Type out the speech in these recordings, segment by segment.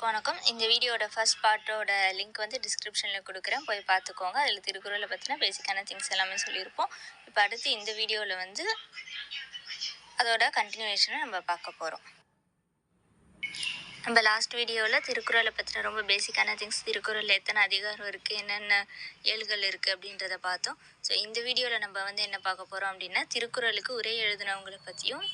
எல்லாருக்கும் வணக்கம். இந்த வீடியோட ஃபர்ஸ்ட் பார்ட்டோட லிங்க் வந்து டிஸ்கிரிப்ஷனில் கொடுக்குறேன். போய் பார்த்துக்கோங்க. அதில் திருக்குறளை பற்றின பேசிக்கான திங்ஸ் எல்லாமே சொல்லியிருப்போம். இப்போ அடுத்து இந்த வீடியோவில் வந்து அதோட கண்டினியூவேஷனை நம்ம பார்க்க போகிறோம் நம்ம லாஸ்ட் வீடியோவில் திருக்குறளை பற்றின ரொம்ப பேசிக்கான திங்ஸ் திருக்குறளில் எத்தனை அதிகாரம் இருக்குது என்னென்ன ஏழுகள் இருக்குது அப்படின்றத பார்த்தோம். ஸோ இந்த வீடியோவில் நம்ம வந்து என்ன பார்க்க போகிறோம் அப்படின்னா திருக்குறளுக்கு உரை எழுதினவங்களை பற்றியும்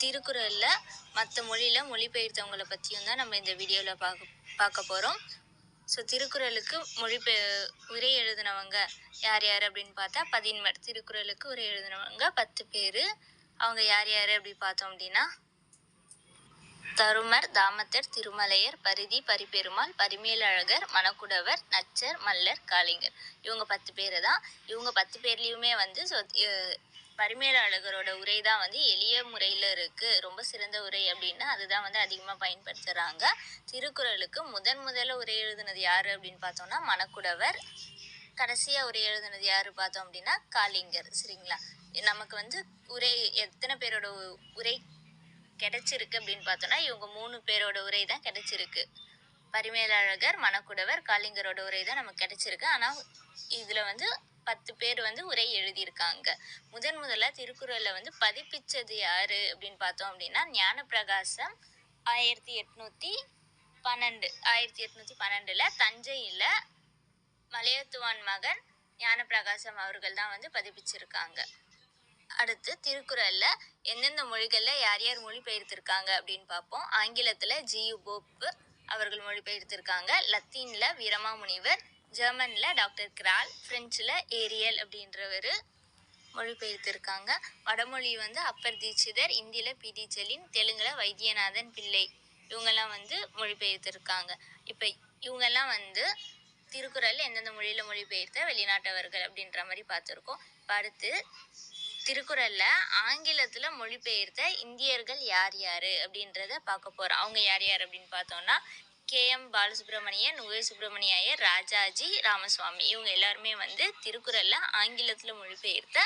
திருக்குறளில் மற்ற மொழியில் மொழிபெயர்த்தவங்களை பற்றியும் தான் நம்ம இந்த வீடியோவில் பார்க்க பார்க்க போகிறோம் ஸோ திருக்குறளுக்கு மொழிபெய உரை எழுதினவங்க யார் யார் அப்படின்னு பார்த்தா பதின்மர் திருக்குறளுக்கு உரை எழுதினவங்க பத்து பேர். அவங்க யார் யார் அப்படி பார்த்தோம் அப்படின்னா? தருமர் தாமத்தர் திருமலையர் பரிதி பரிபெருமாள் பரிமேலழகர் மணக்குடவர் நச்சர் மல்லர் காளிங்கர். இவங்க பத்து பேர் தான். இவங்க பத்து பேர்லேயுமே வந்து ஸோ பரிமேலழகரோட உரை தான் வந்து எளிய முறையில் இருக்குது ரொம்ப சிறந்த உரை அப்படின்னா அதுதான் வந்து அதிகமாக பயன்படுத்துகிறாங்க திருக்குறளுக்கு முதன் முதல்ல உரை எழுதுனது யார் அப்படின்னு பார்த்தோம்னா மணக்குடவர். கடைசியாக உரை எழுதுனது யார் பார்த்தோம் அப்படின்னா காளிங்கர். சரிங்களா? நமக்கு வந்து உரை எத்தனை பேரோட உ- உரை கிடைச்சிருக்கு அப்படின்னு பார்த்தோம்னா இவங்க மூணு பேரோட உரை தான் கிடைச்சிருக்கு. பரிமேலழகர் மணக்குடவர் காளிங்கரோட உரை தான் நமக்கு கிடைச்சிருக்கு. ஆனால் இதில் வந்து பத்து பேர் வந்து உரை எழுதியிருக்காங்க. முதன் முதல்ல திருக்குறளை வந்து பதிப்பிச்சது யாரு அப்படின்னு பார்த்தோம் அப்படின்னா ஞானப்பிரகாசம் ஆயிரத்தி எட்நூற்றி பன்னெண்டு ஆயிரத்தி எட்நூற்றி பன்னெண்டில் தஞ்சையில் மலையத்துவான் மகன் ஞானப்பிரகாசம் அவர்கள் தான் வந்து பதிப்பிச்சிருக்காங்க. அடுத்து திருக்குறளில் எந்தெந்த மொழிகளில் யார் யார் மொழிபெயர்த்திருக்காங்க அப்படின்னு பார்ப்போம். ஆங்கிலத்தில் ஜியு போப்பு அவர்கள் மொழிபெயர்த்திருக்காங்க. லத்தீனில் வீரமாமுனிவர் ஜெர்மனில் டாக்டர் கிரால் ஃப்ரெஞ்சில் ஏரியல் அப்படின்றவர் மொழிபெயர்த்திருக்காங்க. வடமொழி வந்து அப்பர் தீட்சிதர் இந்தியில் பி டி ஜெலின் தெலுங்கில் வைத்தியநாதன் பிள்ளை. இவங்கெல்லாம் வந்து மொழிபெயர்த்திருக்காங்க. இப்போ இவங்கெல்லாம் வந்து திருக்குறள் எந்தெந்த மொழியில் மொழிபெயர்த்த வெளிநாட்டவர்கள் அப்படின்ற மாதிரி பார்த்துருக்கோம். இப்போ அடுத்து திருக்குறளில் ஆங்கிலத்தில் மொழிபெயர்த்த இந்தியர்கள் யார் யார் அப்படின்றத பார்க்க போகிறோம் அவங்க யார் யார் அப்படின்னு பார்த்தோம்னா கேஎம் பாலசுப்ரமணியன் உவே சுப்பிரமணிய ஐயர் ராஜாஜி ராமசுவாமி. இவங்க எல்லாருமே வந்து திருக்குறளில் ஆங்கிலத்தில் மொழிபெயர்த்த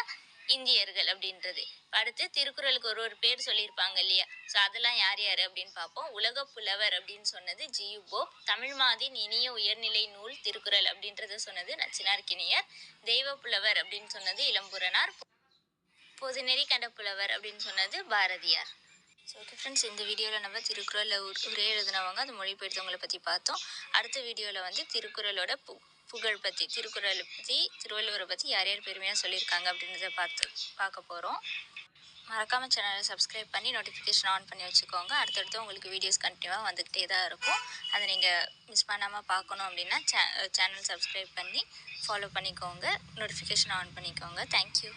இந்தியர்கள் அப்படின்றது. அடுத்து திருக்குறளுக்கு ஒரு ஒரு பேர் சொல்லியிருப்பாங்க இல்லையா? ஸோ அதெல்லாம் யார் யார் அப்படின்னு பார்ப்போம். உலக புலவர் அப்படின்னு சொன்னது ஜியு போப். தமிழ் மாதின் இனிய உயர்நிலை நூல் திருக்குறள் அப்படின்றத சொன்னது நச்சினார் கிணியர். தெய்வ புலவர் அப்படின்னு சொன்னது இளம்புறனார். பொதுநெறி கண்ட புலவர் அப்படின்னு சொன்னது பாரதியார். ஃப்ரெண்ட்ஸ் இந்த வீடியோவில் நம்ம திருக்குறளில் உரே எழுதினவங்க அது மொழிபெயர்த்தவங்களை பற்றி பார்த்தோம். அடுத்த வீடியோவில் வந்து திருக்குறளோட பு புகழ் பற்றி திருக்குறளை பற்றி திருவள்ளுவரை பற்றி யார் யார் பெருமையாக சொல்லியிருக்காங்க அப்படின்றத பார்த்து பார்க்க போகிறோம் மறக்காமல் சேனலை சப்ஸ்கிரைப் பண்ணி நோட்டிஃபிகேஷன் ஆன் பண்ணி வச்சுக்கோங்க. அடுத்தடுத்து உங்களுக்கு வீடியோஸ் கண்டினியூவாக வந்துக்கிட்டே தான் இருக்கும். அதை நீங்கள் மிஸ் பண்ணாமல் பார்க்கணும் அப்படின்னா சே சேனல் சப்ஸ்கிரைப் பண்ணி ஃபாலோ பண்ணிக்கோங்க. நோட்டிஃபிகேஷன் ஆன் பண்ணிக்கோங்க. Thank you